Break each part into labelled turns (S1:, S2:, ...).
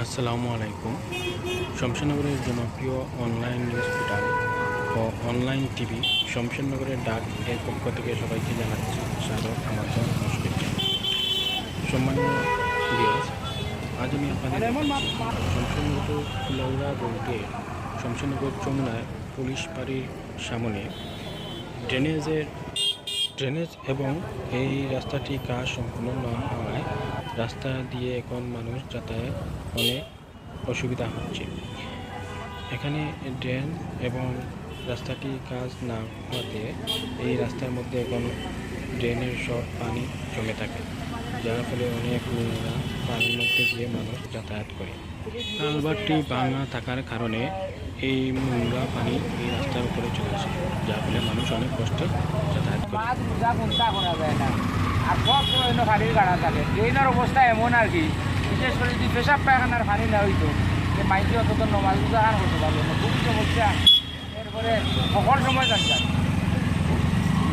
S1: আসসালামু আলাইকুম। শমশেরনগরের জনপ্রিয় অনলাইন নিউজ পোর্টাল ও অনলাইন টিভি শমশেরনগরের ডাক এর পক্ষ থেকে সবাইকে জানাচ্ছি স্বাগত নমস্কার। সম্মানীয় দিয়াস আজ আমি আপনাদের শমশেরনগর কুলাউড়া রোডে শমশেরনগর চমুনায় পুলিশ বাড়ির সামনে ড্রেনেজের ড্রেনেজ এবং এই রাস্তাটি কাজ সম্পূর্ণ না হওয়ায় রাস্তা দিয়ে এখন মানুষ যাতায়াত অনেক অসুবিধা হচ্ছে। এখানে ড্রেন এবং রাস্তাটি কাজ না হওয়াতে এই রাস্তার মধ্যে এখন ড্রেনের সব পানি জমে থাকে, যার ফলে অনেক নোংরা পানির মধ্যে দিয়ে মানুষ যাতায়াত করে। কালভারটি ভাঙা থাকার কারণে এই নোংরা পানি এই রাস্তার উপরে চলে আসে, যার ফলে মানুষ অনেক কষ্টে যাতায়াত করে।
S2: আর সব অন্য পানির গাড়া থাকে। ড্রেনের অবস্থা এমন আর কি। বিশেষ করে যদি পেশাব পায়খানার পানি না হইতো যে মাইকি অন্তত নমাজ বুঝা খান করতে পারল না খুব সমস্যা। এরপরে সকল সময় জানতাম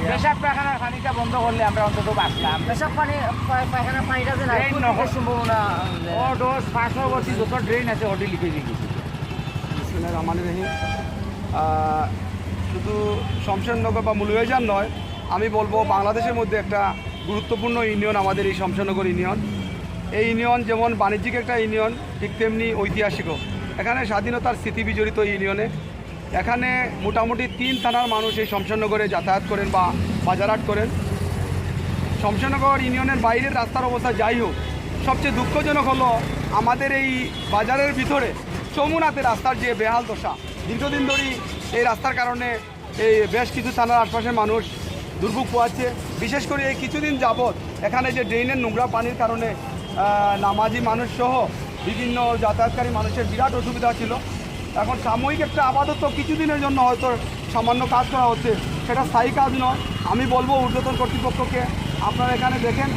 S2: পেশাব পায়খানার পানিটা বন্ধ করলে আমরা অন্তত বাঁচলাম
S3: পেশাব পানি পায়খানা পানিটা যে নাই
S2: ড্রেন নহর
S3: সম্ভাবনা
S2: ও দশ পাঁচশো বছর যত ড্রেন আছে ওটি লিখে দিয়ে গেছে
S4: রহমান রহিম। শুধু শমশেরনগর বা মুলুয়েজান নয় আমি বলব বাংলাদেশের মধ্যে একটা গুরুত্বপূর্ণ ইউনিয়ন আমাদের এই শমশেরনগর ইউনিয়ন। এই ইউনিয়ন যেমন বাণিজ্যিক একটা ইউনিয়ন, ঠিক তেমনি ঐতিহাসিকও। এখানে স্বাধীনতার স্মৃতি বিজড়িত ইউনিয়নে। এখানে মোটামুটি তিন থানার মানুষ এই শমশেরনগরে যাতায়াত করেন বা বাজারহাট করেন। শমশেরনগর ইউনিয়নের বাইরের রাস্তার অবস্থা যাই হোক, সবচেয়ে দুঃখজনক হলো আমাদের এই বাজারের ভিতরে চমুনাতে রাস্তার যে বেহাল দশা, দীর্ঘদিন ধরেই এই রাস্তার কারণে এই বেশ কিছু থানার আশপাশের মানুষ দুর্ভোগ পোয়াচ্ছে বিশেষ করে এই কিছুদিন যাবৎ এখানে যে ড্রেনের নোংরা পানির কারণে নামাজি মানুষ সহ বিভিন্ন যাতায়াতকারী মানুষের বিরাট অসুবিধা ছিল। এখন সাময়িক একটা আপাতত কিছুদিনের জন্য হয়তো সামান্য কাজ করা হচ্ছে, সেটা স্থায়ী কাজ নয়। আমি বলব ঊর্ধ্বতন কর্তৃপক্ষকে, আপনারা এখানে দেখেন,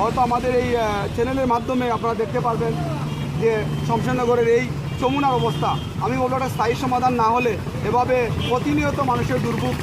S4: হয়তো আমাদের এই চ্যানেলের মাধ্যমে আপনারা দেখতে পারবেন যে শমশেরনগরের এই চমুনার অবস্থা। আমি বলব একটা স্থায়ী সমাধান না হলে এভাবে প্রতিনিয়ত মানুষের দুর্ভোগ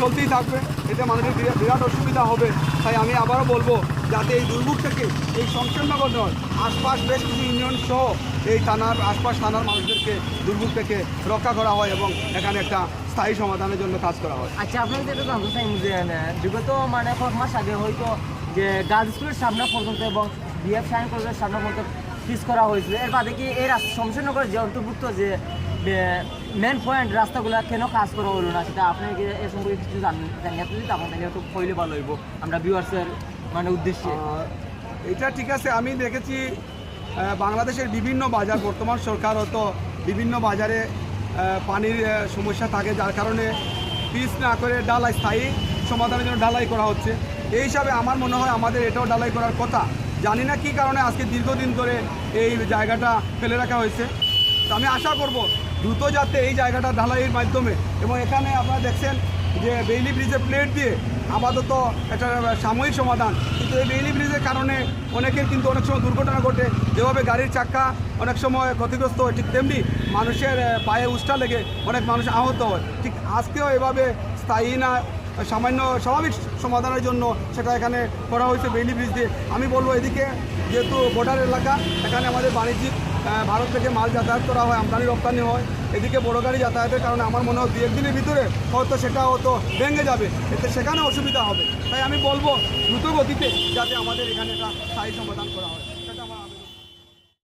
S4: চলতেই থাকবে। এতে মানুষের বিরা- বিরাট অসুবিধা হবে। তাই আমি আবারও বলব, যাতে এই দুর্ভোগ থেকে এই শমশেরনগর নয়, আশপাশ বেশ কিছু ইউনিয়ন সহ এই থানার আশপাশ থানার মানুষদেরকে দুর্ভোগ থেকে রক্ষা করা হয় এবং এখানে একটা স্থায়ী সমাধানের জন্য কাজ করা হয়।
S3: আচ্ছা আপনাকে যেটা জানতে যে বিগত মানে কয়েক মাস আগে হয়তো যে, গার্লস স্কুলের সামনে পর্যন্ত এবং বিএফ সাইন কলেজের সামনে পর্যন্ত ফিস করা হয়েছিল এর বাদে কি এই শমশেরনগরের যে অন্তর্ভুক্ত যে মেন পয়েন্ট রাস্তাগুলো কেন কাজ করা হলো না সেটা আপনি এ সম্পর্কে কিছু জানিয়ে যদি আপনার একটু কইলে ভালো হইব আমরা ভিউয়ার্সের মানে উদ্দেশ্যে।
S4: এটা ঠিক আছে, আমি দেখেছি বাংলাদেশের বিভিন্ন বাজার, বর্তমান সরকার হয়তো বিভিন্ন বাজারে পানির সমস্যা থাকে, যার কারণে পিস না করে ডালাই স্থায়ী সমাধানের জন্য ডালাই করা হচ্ছে। এই হিসাবে আমার মনে হয় আমাদের এটাও ডালাই করার কথা। জানি না কী কারণে আজকে দীর্ঘদিন ধরে এই জায়গাটা ফেলে রাখা হয়েছে। তো আমি আশা করব দ্রুত যাতে এই জায়গাটা ঢালাইয়ের মাধ্যমে এবং এখানে আপনারা দেখছেন যে বেইলি ব্রিজে প্লেট দিয়ে আপাতত একটা সাময়িক সমাধান। কিন্তু এই বেইলি ব্রিজের কারণে অনেকের কিন্তু অনেক সময় দুর্ঘটনা ঘটে। যেভাবে গাড়ির চাক্কা অনেক সময় ক্ষতিগ্রস্ত হয়, ঠিক তেমনি মানুষের পায়ে উষ্ঠা লেগে অনেক মানুষ আহত হয়। ঠিক আজকেও এভাবে স্থায়ী না সামান্য স্বাভাবিক সমাধানের জন্য সেটা এখানে করা হয়েছে বেইলি ব্রিজ দিয়ে। আমি বলব এদিকে, যেহেতু বর্ডার এলাকা, এখানে আমাদের বাণিজ্যিক ভারত থেকে মাল যাতায়াত করা হয়, আমদানি রপ্তানি হয়। এদিকে বড় গাড়ি যাতায়াতের কারণে আমার মনে হয় দু একদিনের ভিতরে হয়তো সেটা হয়তো ভেঙে যাবে, এতে সেখানে অসুবিধা হবে। তাই আমি বলব দ্রুত গতিতে যাতে আমাদের এখানে একটা স্থায়ী সমাধান করা হয়।